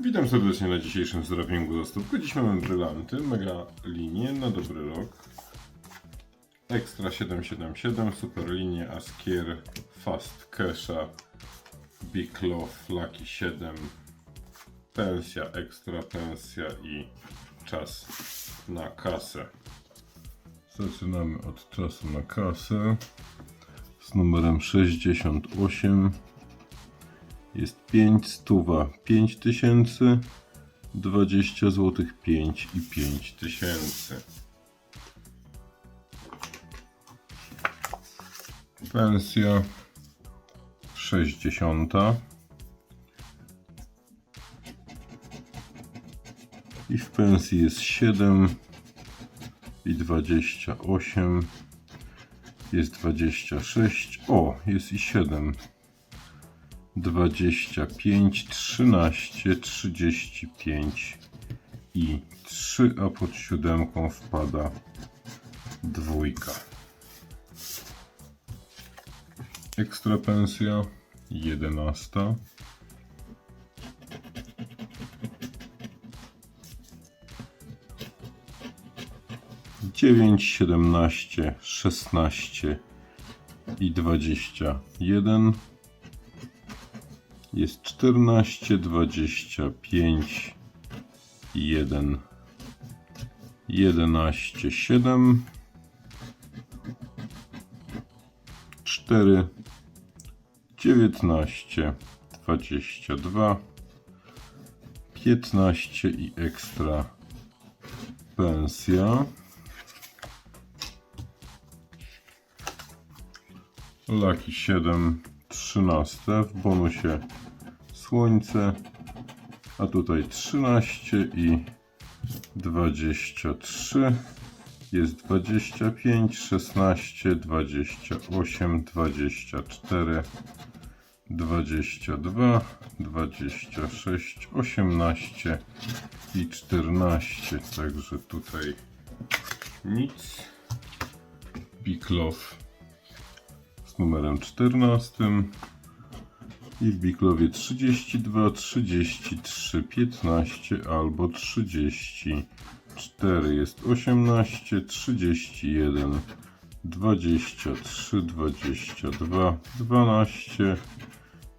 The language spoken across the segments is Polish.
Witam serdecznie na dzisiejszym zdrapięgu za stópkę. Dziś mamy brylanty, mega linie na dobry rok. Extra 777, super linie, Askier, Fast Casha, Big Love, Lucky 7, pensja, ekstra pensja i czas na kasę. Zaczynamy od czasu na kasę z numerem 68. Jest 5 stuwa 5 tysięcy, 20 zł 5 i 5 tysięcy. Pensja 60. I w pensji jest 7 i 28. Jest 26. O, jest i 7. 25, 13, 35 i 3, a pod siódemką wpada dwójka. Ekstra pensja 11. Dziewięć, siedemnaście, szesnaście i dwadzieścia jeden. Jest 14, 25, 1, 11, 7, 4, 19, 22, 15 i ekstra pensja. Laki 7, 13 w bonusie słońce, a tutaj 13 i 23. Jest 25, 16, 28, 24, 22, 26, 18 i 14. Także tutaj nic. Big z numerem 14 i w Biklowie 32, 33, 15 albo 34 jest 18, 31, 23, 22, 12,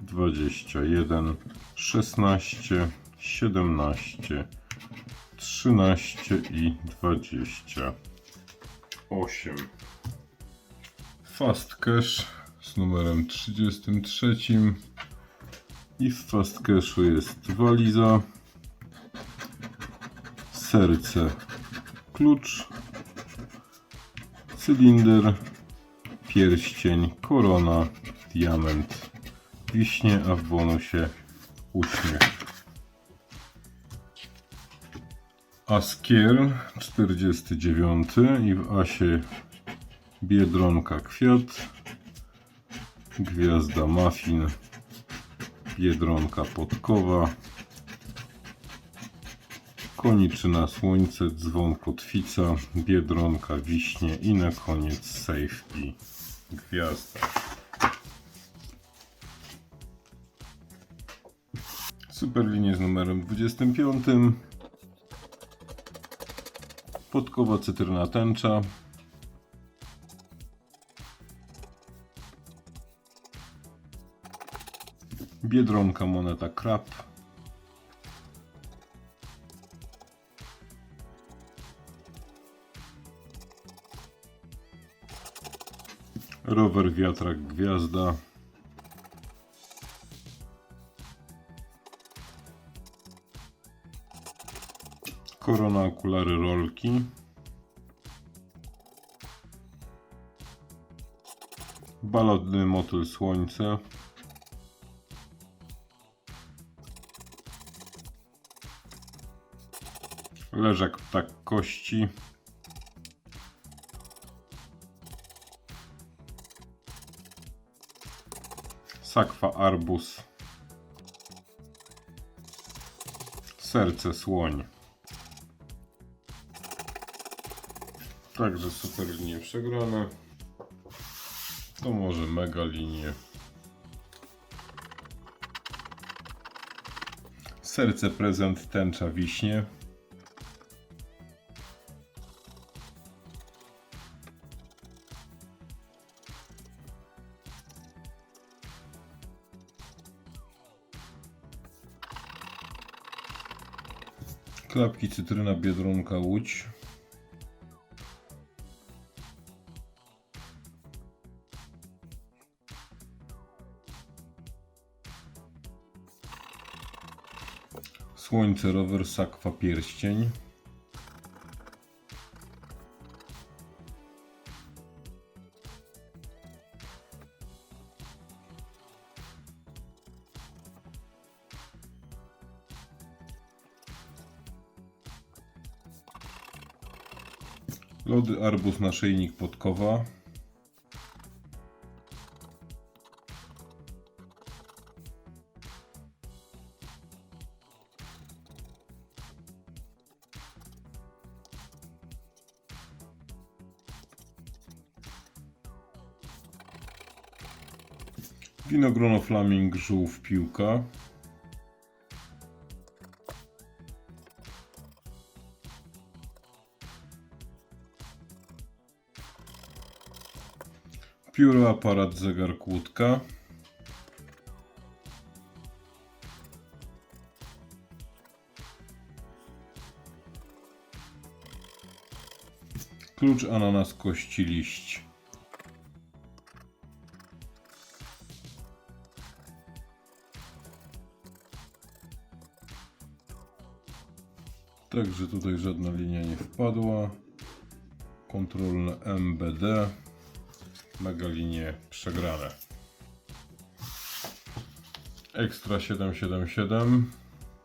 21, 16, 17, 13 i 28. Fast Cash z numerem 33 i w Fast Cashu jest waliza, serce, klucz, cylinder, pierścień, korona, diament, wiśnie, a w bonusie uśmiech. Askier 49 i w Asie Biedronka Kwiat, Gwiazda Muffin, Biedronka Podkowa, Koniczyna Słońce, Dzwon Kotwica, Biedronka Wiśnie i na koniec Safe Gwiazda. Super linie z numerem 25. Podkowa Cytryna Tęcza. Biedronka moneta krab. Rower wiatrak gwiazda. Korona okulary rolki. Balotny motyl słońce. Leżak ptak kości. Sakwa arbus. Serce słoń. Także super linie przegrane. To może mega linie. Serce prezent tęcza wiśnie. Klapki cytryna biedronka łódź. Słońce rower sakwa pierścień. Lody arbuz naszyjnik podkowa. Winogrono flaming żółw piłka. Pióro, aparat, zegar, kłódka. Klucz, ananas, kości, liść. Także tutaj żadna linia nie wpadła. Kontrolne MBD. Mega linie przegrane. Ekstra 777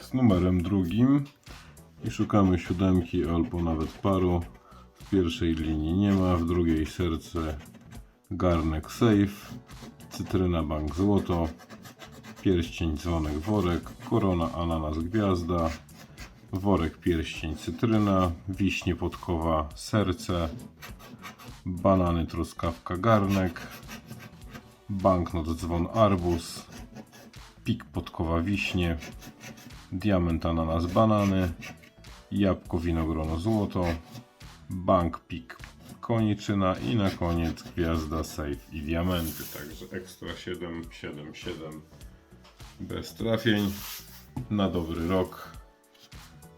z numerem drugim. I szukamy siódemki albo nawet paru. W pierwszej linii nie ma, w drugiej serce garnek safe, cytryna bank złoto, pierścień dzwonek worek, korona ananas gwiazda, worek pierścień cytryna, wiśnie podkowa serce, banany truskawka garnek, banknot dzwon arbuz, pik podkowa wiśnie, diament ananas banany, jabłko winogrono złoto, bank pik koniczyna i na koniec gwiazda safe i diamenty. Także ekstra 777 bez trafień na dobry rok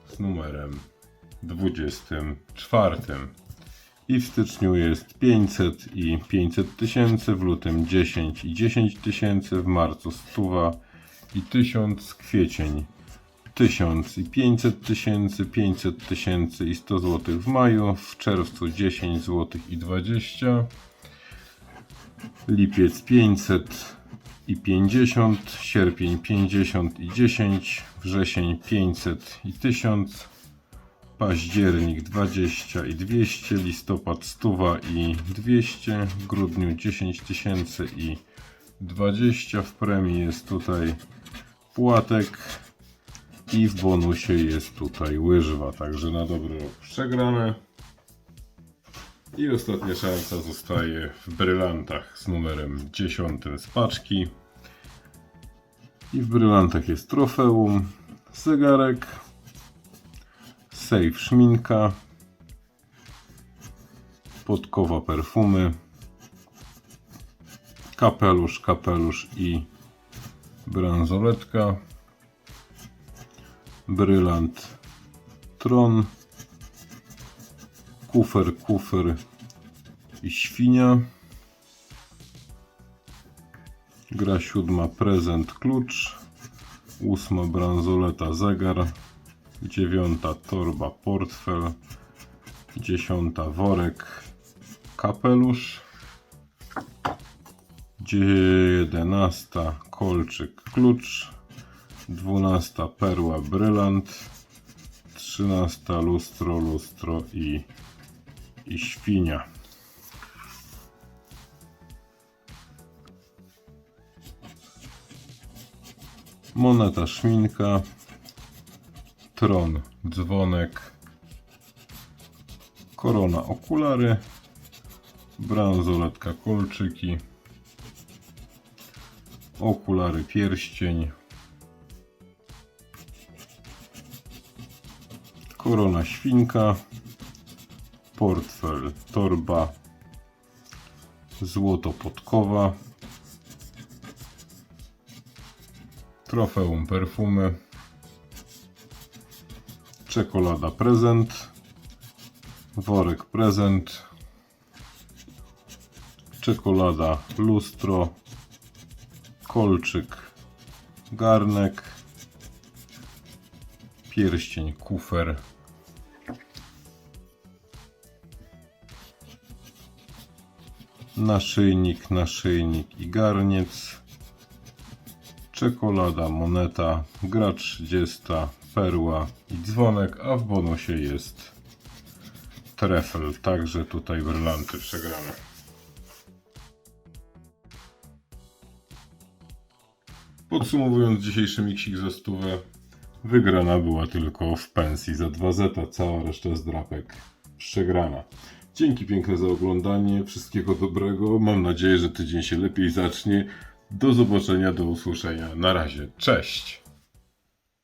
z numerem 24. I w styczniu jest 500 i 500 tysięcy, w lutym 10 i 10 tysięcy, w marcu 100 i 1000, kwiecień 1000 i 500 tysięcy, 500 tysięcy i 100 zł w maju, w czerwcu 10 zł i 20, lipiec 500 i 50, sierpień 50 i 10, wrzesień 500 i 1000, październik 20 i 200, listopad 100 i 200, w grudniu 10 tysięcy i 20, w premii jest tutaj płatek i w bonusie jest tutaj łyżwa, także na dobry rok przegrane. I ostatnia szansa zostaje w brylantach z numerem 10 z paczki. I w brylantach jest trofeum, zegarek, safe szminka, podkowa perfumy, kapelusz, kapelusz i bransoletka, brylant, tron, kufer, kufer i świnia. Gra siódma prezent klucz, ósma bransoleta zegar, dziewiąta torba portfel, dziesiąta worek. Kapelusz, jedenasta kolczyk klucz, dwunasta perła brylant, trzynasta lustro, lustro i, i świnia. Moneta szminka, tron, dzwonek, korona okulary, bransoletka kolczyki, okulary pierścień, korona świnka, portfel, torba, złoto podkowa, trofeum perfumy, czekolada prezent, worek prezent, czekolada lustro, kolczyk garnek, pierścień kufer, naszyjnik, naszyjnik i garniec, czekolada, moneta, gra 30, perła i dzwonek, a w bonusie jest trefel, także tutaj brylanty przegrane. Podsumowując dzisiejszy miksik za stówę, wygrana była tylko w pensji za 2 zeta, cała reszta z drapek przegrana. Dzięki piękne za oglądanie, wszystkiego dobrego, mam nadzieję, że tydzień się lepiej zacznie. Do zobaczenia, do usłyszenia, na razie, cześć!